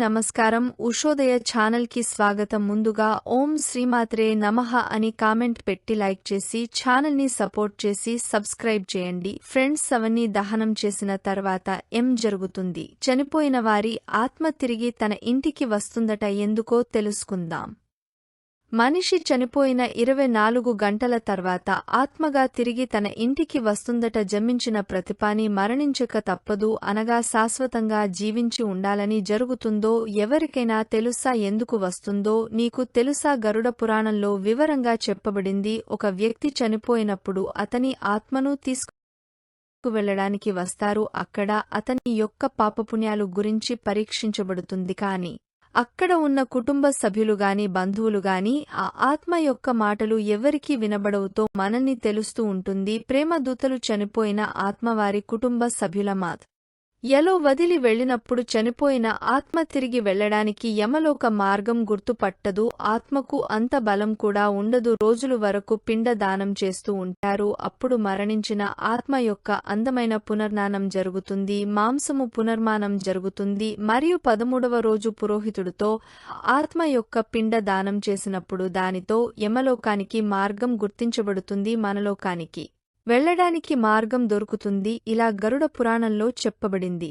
నమస్కారం. ఉషోదయ ఛానల్కి స్వాగతం. ముందుగా ఓం శ్రీమాత్రే నమః అని కామెంట్ పెట్టి లైక్ చేసి ఛానల్ని సపోర్ట్ చేసి సబ్స్క్రైబ్ చేయండి. ఫ్రెండ్స్ అవన్నీ దహనం చేసిన తర్వాత ఏం జరుగుతుంది? చనిపోయిన వారి ఆత్మ తిరిగి తన ఇంటికి వస్తుందట ఎందుకో తెలుసుకుందాం. మనిషి చనిపోయిన ఇరవై నాలుగు గంటల తర్వాత ఆత్మగా తిరిగి తన ఇంటికి వస్తుందట జన్మించిన ప్రతిపాని మరణించక తప్పదు అనగా శాశ్వతంగా జీవించి ఉండాలని జరుగుతుందో ఎవరికైనా తెలుసా ఎందుకు వస్తుందో నీకు తెలుసా గరుడ పురాణంలో వివరంగా చెప్పబడింది. ఒక వ్యక్తి చనిపోయినప్పుడు అతని ఆత్మను తీసుకు వెళ్ళడానికి వస్తారు. అక్కడ అతని యొక్క పాపపుణ్యాలు గురించి పరీక్షించబడుతుంది. కాని అక్కడ ఉన్న కుటుంబ సభ్యులుగాని బంధువులుగాని ఆ ఆత్మ యొక్క మాటలు ఎవరికీ వినబడవుతో మనల్ని తెలుస్తూ ఉంటుంది. ప్రేమ దూతలు చనిపోయిన ఆత్మవారి కుటుంబ సభ్యుల మాత్. యలో వదిలి వెళ్ళినప్పుడు చనిపోయిన ఆత్మ తిరిగి వెళ్ళడానికి యమలోక మార్గం గుర్తుపట్టదు. ఆత్మకు అంత బలం కూడా ఉండదు. రోజులు వరకు పిండ దానం చేస్తూ ఉంటారు. అప్పుడు మరణించిన ఆత్మ యొక్క అందమైన పునర్నానం జరుగుతుంది. మాంసము పునర్మానం జరుగుతుంది. మరియు పదమూడవ రోజు పురోహితుడితో ఆత్మ యొక్క పిండ దానం చేసినప్పుడు దానితో యమలోకానికి మార్గం గుర్తించబడుతుంది. మనలోకానికి వెళ్ళడానికి మార్గం దొరుకుతుంది ఇలా గరుడ పురాణంలో చెప్పబడింది.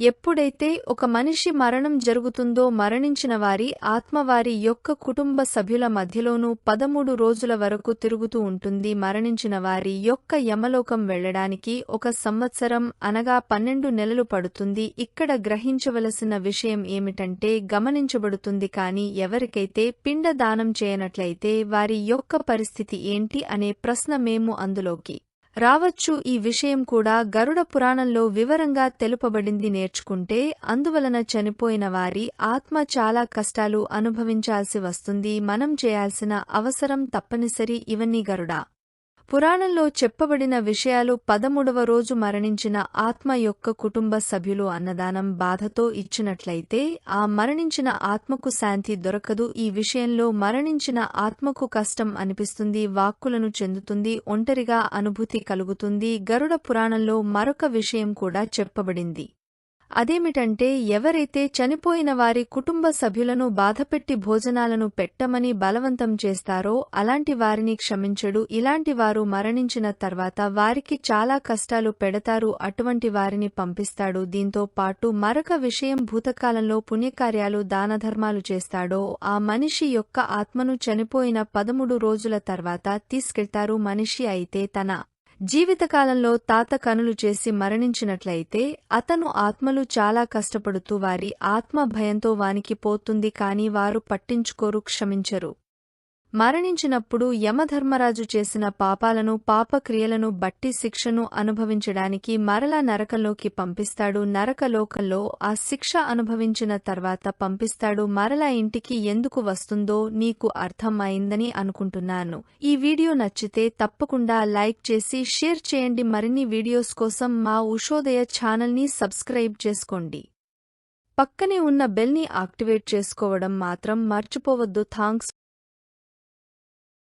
ఎప్పుడైతే ఒక మనిషి మరణం జరుగుతుందో మరణించిన వారి ఆత్మవారి యొక్క కుటుంబ సభ్యుల మధ్యలోనూ పదమూడు రోజుల వరకు తిరుగుతూ ఉంటుంది. మరణించిన వారి యొక్క యమలోకం వెళ్ళడానికి ఒక సంవత్సరం అనగా పన్నెండు నెలలు పడుతుంది. ఇక్కడ గ్రహించవలసిన విషయం ఏమిటంటే గమనించబడుతుంది కాని ఎవరికైతే పిండ దానం చేయనట్లయితే వారి యొక్క పరిస్థితి ఏంటి అనే ప్రశ్న మేము అందులోకి రావచ్చు ఈ విషయం కూడా గరుడ పురాణంలో వివరంగా తెలుపబడింది నేర్చుకుంటే అందువలన చనిపోయిన వారి ఆత్మ చాలా కష్టాలు అనుభవించాల్సి వస్తుంది. మనం చేయాల్సిన అవసరం తప్పనిసరి ఇవన్నీ గరుడా. పురాణంలో చెప్పబడిన విషయాలు పదమూడవ రోజు మరణించిన ఆత్మ యొక్క కుటుంబ సభ్యులు అన్నదానం బాధతో ఇచ్చినట్లయితే ఆ మరణించిన ఆత్మకు శాంతి దొరకదు. ఈ విషయంలో మరణించిన ఆత్మకు కష్టం అనిపిస్తుంది వాక్కులను చెందుతుంది ఒంటరిగా అనుభూతి కలుగుతుంది. గరుడ పురాణంలో మరొక విషయం కూడా చెప్పబడింది. అదేమిటంటే ఎవరైతే చనిపోయిన వారి కుటుంబ సభ్యులను బాధపెట్టి భోజనాలను పెట్టమని బలవంతం చేస్తారో అలాంటి వారిని క్షమించడు. ఇలాంటి వారు మరణించిన తర్వాత వారికి చాలా కష్టాలు పెడతారు. అటువంటి వారిని పంపిస్తాడు. దీంతో పాటు మరొక విషయం భూతకాలంలో పుణ్యకార్యాలు దానధర్మాలు చేస్తాడో ఆ మనిషి యొక్క ఆత్మను చనిపోయిన పదమూడు రోజుల తర్వాత తీసుకెళ్తారు. మనిషి అయితే తన జీవితకాలంలో తాత కనులు చేసి మరణించినట్లయితే అతను ఆత్మలు చాలా కష్టపడుతూ వారి ఆత్మ భయంతో వానికి పోతుంది కాని వారు పట్టించుకోరు క్షమించరు. మరణించినప్పుడు యమధర్మరాజు చేసిన పాపాలను పాపక్రియలను బట్టి శిక్షను అనుభవించడానికి మరలా నరకంలోకి పంపిస్తాడు. నరకలోకంలో ఆ శిక్ష అనుభవించిన తర్వాత పంపిస్తాడు. మరలా ఇంటికి ఎందుకు వస్తుందో నీకు అర్థం అయిందని అనుకుంటున్నాను. ఈ వీడియో నచ్చితే తప్పకుండా లైక్ చేసి షేర్ చేయండి. మరిన్ని వీడియోస్ కోసం మా ఉషోదయ ఛానల్ని సబ్స్క్రైబ్ చేసుకోండి. పక్కనే ఉన్న బెల్ని యాక్టివేట్ చేసుకోవడం మాత్రం మర్చిపోవద్దు. థాంక్స్.